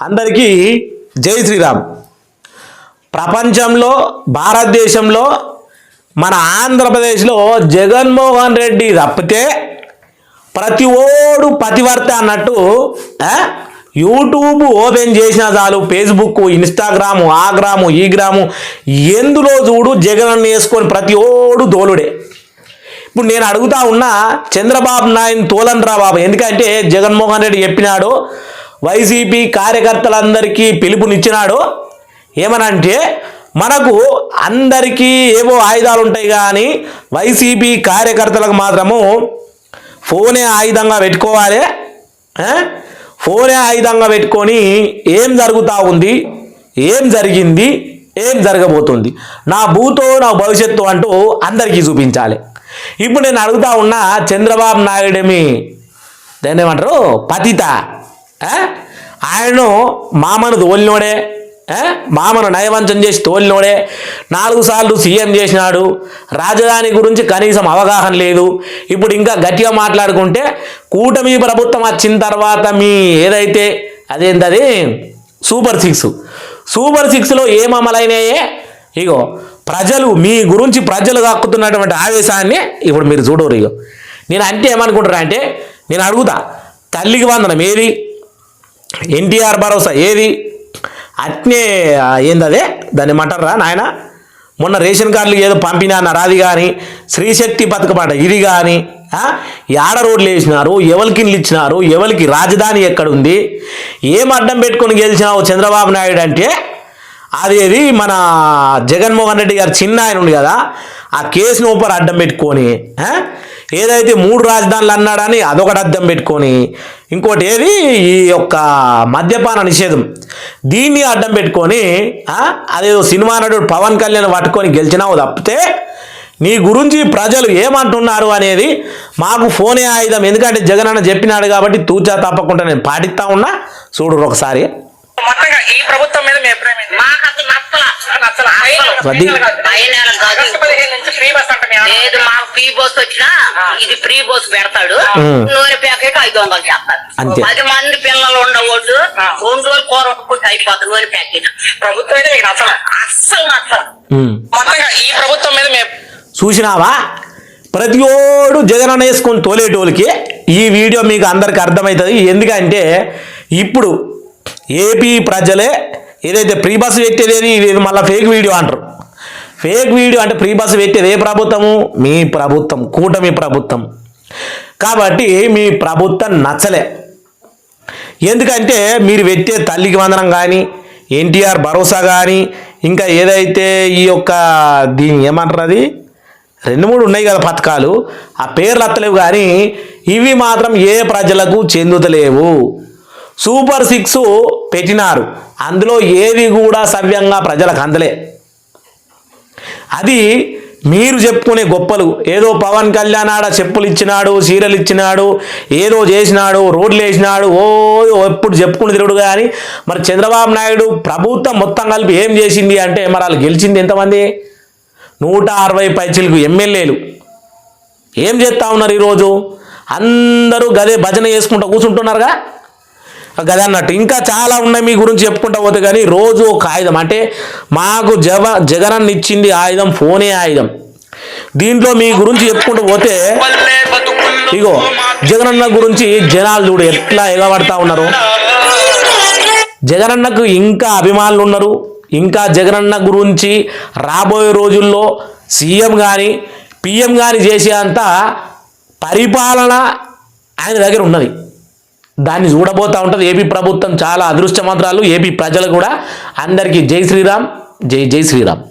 అందరికీ జై శ్రీరామ్. ప్రపంచంలో భారతదేశంలో మన ఆంధ్రప్రదేశ్లో జగన్మోహన్ రెడ్డి తప్పితే ప్రతి ఓడు పతివర్త అన్నట్టు యూట్యూబ్ ఓపెన్ చేసిన చాలు ఫేస్బుక్ ఇన్స్టాగ్రాము ఆ గ్రాము ఈ గ్రాము ఎందులో చూడు జగన్ వేసుకొని ప్రతి ఓడు దోలుడే. ఇప్పుడు నేను అడుగుతా ఉన్నా చంద్రబాబు నాయుడు తోలనరా బాబు ఎందుకంటే జగన్మోహన్ రెడ్డి చెప్పినాడు వైసీపీ కార్యకర్తలందరికీ పిలుపునిచ్చినాడు. ఏమనంటే మనకు అందరికీ ఏవో ఆయుధాలు ఉంటాయి కానీ వైసీపీ కార్యకర్తలకు మాత్రము ఫోనే ఆయుధంగా పెట్టుకోవాలి. ఫోనే ఆయుధంగా పెట్టుకొని ఏం జరుగుతూ ఉంది ఏం జరిగింది ఏం జరగబోతుంది? నా భూతో నా భవిష్యత్తు అంటూ అందరికీ చూపించాలి. ఇప్పుడు నేను అడుగుతా ఉన్న చంద్రబాబు నాయుడేమి దాన్ని ఏమంటారు పతిత. ఆయనను మామను తోలినోడే. మామను నయవంచం చేసి తోలినోడే. నాలుగు సార్లు సీఎం చేసినాడు. రాజధాని గురించి కనీసం అవగాహన లేదు. ఇప్పుడు ఇంకా గట్టిగా మాట్లాడుకుంటే కూటమి ప్రభుత్వం వచ్చిన తర్వాత మీ ఏదైతే అదేంటది సూపర్ సిక్స్. సూపర్ సిక్స్లో ఏం అమలైనాయే? ఇగో ప్రజలు మీ గురించి ప్రజలు కక్కుతున్నటువంటి ఆవేశాన్ని ఇప్పుడు మీరు చూడరు ఇగో. నేను అంటే ఏమనుకుంటారా అంటే నేను అడుగుతా. తల్లికి వందనం ఏది? ఎన్టీఆర్ భరోసా ఏది? అట్నే ఏందదే? దాన్ని మటర్రా నాయన? మొన్న రేషన్ కార్డులు ఏదో పంపినా అన్నారు అది కానీ శ్రీశక్తి పథకమాట ఇది కానీ యాడ రోడ్లు వేసినారు ఎవరికి ఇల్లు ఇచ్చినారు ఎవరికి రాజధాని ఎక్కడుంది? ఏం అడ్డం పెట్టుకొని గెలిచినావు చంద్రబాబు నాయుడు అంటే? అదేది మన జగన్మోహన్ రెడ్డి గారు చిన్న ఆయన ఉంది కదా ఆ కేసును ఊపర్ అడ్డం పెట్టుకొని ఏదైతే మూడు రాజధానులు అన్నాడని అదొకటి అడ్డం పెట్టుకొని ఇంకోటి ఏది? ఈ యొక్క మద్యపాన నిషేధం. దీన్ని అడ్డం పెట్టుకొని ఆ? అదేదో సినిమా నటుడు పవన్ కళ్యాణ్ పట్టుకొని గెలిచినావు తప్పితే నీ గురించి ప్రజలు ఏమంటున్నారు అనేది మాకు ఫోనే ఆయుధం. ఎందుకంటే జగన్ అన్న చెప్పినాడు కాబట్టి తూచా తప్పకుండా నేను పాటిస్తా ఉన్నా. చూడు ఒకసారి. మొత్తంగా ఈ ప్రభుత్వం మీద మీ అభిప్రాయం? లేదు మాకు ఫ్రీ బస్ వచ్చినా ఇది ఫ్రీ బస్ పెడతాడు. నూనె ప్యాకెట్ ఐదు వందలు చేస్తాడు అంతే. పది మంది పిల్లలు ఉండవద్దు ఆ. రెండు రోజులు కూర వండుకుంటే అయిపోతుంది నూనె ప్యాకెట్. ప్రభుత్వం అయితే మీకు నచ్చలా అస్సలు. మొత్తంగా ఈ ప్రభుత్వం మీద మీ చూసినావా? ప్రతి ఓడు జగన్ అన్న వేసుకొని తోలేటోళ్ళకి ఈ వీడియో మీకు అందరికి అర్థమవుతుంది. ఎందుకంటే ఇప్పుడు ఏపీ ప్రజలే ఏదైతే ప్రీ బస్ పెట్టేది ఇది మళ్ళీ ఫేక్ వీడియో అంటారు. ఫేక్ వీడియో అంటే ప్రీ బస్సు పెట్టేది ఏ ప్రభుత్వము? మీ ప్రభుత్వం కూటమి ప్రభుత్వం. కాబట్టి మీ ప్రభుత్వం నచ్చలే. ఎందుకంటే మీరు పెట్టే తల్లికి వందనం కానీ ఎన్టీఆర్ భరోసా కానీ ఇంకా ఏదైతే ఈ యొక్క దీని ఏమంటారు అది రెండు మూడు ఉన్నాయి కదా పథకాలు. ఆ పేర్లు అత్తలేవు కానీ ఇవి మాత్రం ఏ ప్రజలకు చెందుతలేవు. సూపర్ సిక్స్ పెట్టినారు. అందులో ఏది కూడా సవ్యంగా ప్రజలకు అందలే. అది మీరు చెప్పుకునే గొప్పలు. ఏదో పవన్ కళ్యాణ్ ఆడ చెప్పులు ఇచ్చినాడు చీరలు ఇచ్చినాడు ఏదో చేసినాడు రోడ్లు వేసినాడు ఓ ఎప్పుడు చెప్పుకుని తిరుగుడు కానీ మరి చంద్రబాబు నాయుడు ప్రభుత్వం మొత్తం కలిపి ఏం చేసింది అంటే మరి వాళ్ళు గెలిచింది ఎంతమంది? నూట అరవై పైచిలకు ఎమ్మెల్యేలు. ఏం చేస్తా ఉన్నారు ఈరోజు? అందరూ గదే భజన చేసుకుంటూ కూర్చుంటున్నారుగా? కదా అన్నట్టు. ఇంకా చాలా ఉన్నాయి మీ గురించి చెప్పుకుంటా పోతే కానీ రోజు ఒక ఆయుధం. అంటే మాకు జవ జగనన్న ఇచ్చింది ఆయుధం ఫోనే ఆయుధం. దీంట్లో మీ గురించి చెప్పుకుంటూ పోతే ఇగో జగనన్న గురించి జనాలు చూడు ఎట్లా ఎగబడతా ఉన్నారు. జగనన్నకు ఇంకా అభిమానులు ఉన్నారు. ఇంకా జగనన్న గురించి రాబోయే రోజుల్లో సీఎం కానీ పిఎం కానీ చేసే అంత పరిపాలన ఆయన దగ్గర ఉన్నది. దాన్ని చూడబోతా ఉంటుంది. ఏపీ ప్రభుత్వం చాలా అదృష్టమంత్రాలు ఏపీ ప్రజలు కూడా అందరికీ జై శ్రీరామ్ జై జై శ్రీరామ్.